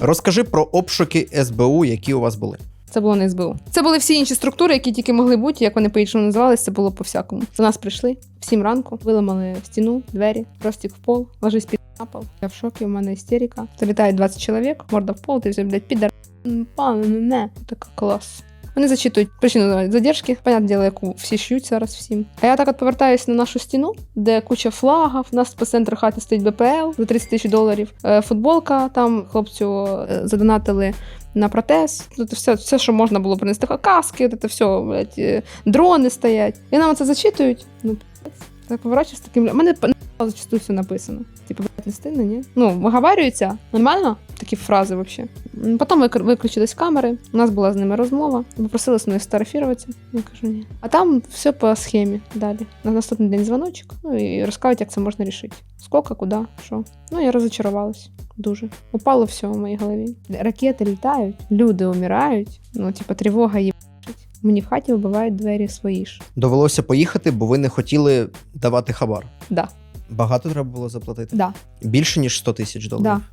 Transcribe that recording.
Розкажи про обшуки СБУ, які у вас були. Це було не СБУ. Це були всі інші структури, які тільки могли бути, як вони по-іншому називалися, це було по-всякому. До нас прийшли в сім ранку, виламали стіну, двері, простік в пол, ложись під на пол. Я в шокі, у мене істерика. Залітають 20 чоловік, морда в пол, ти вже, блядь, підар. Пане, не, не. Така клас. Вони зачитують причину задержки, понятне діло, яку всі шьють зараз всім. А я так от повертаюся на нашу стіну, де куча флагів. У нас по центру хати стоїть БПЛ за 30 тисяч доларів. Е, Футболка там хлопцю е, задонатили на протез. Тут все, все, що можна було принести. Каски, це все, блядь, е, дрони стоять. І нам це зачитують. Ну, так поворачуюсь таким. У мене зачастую все написано. Типу, блядь, стильно, ні? Ну, виговарюються. Нормально? Такі фрази взагалі. Потім виключились камери, у нас була з ними розмова, попросили з мною сфотографуватися. Я кажу, ні. А там все по схемі далі. На наступний день дзвоночок, ну і розказують, як це можна рішити. Скільки, куди, що. Ну, я розочарувалась. Дуже. Упало все в моїй голові. Ракети літають, люди умирають, ну, типу, тривога є. Мені в хаті вибивають двері свої ж. Довелося поїхати, бо ви не хотіли давати хабар. Да, Багато треба було заплатити? да, Більше ніж 100 тисяч доларів. да.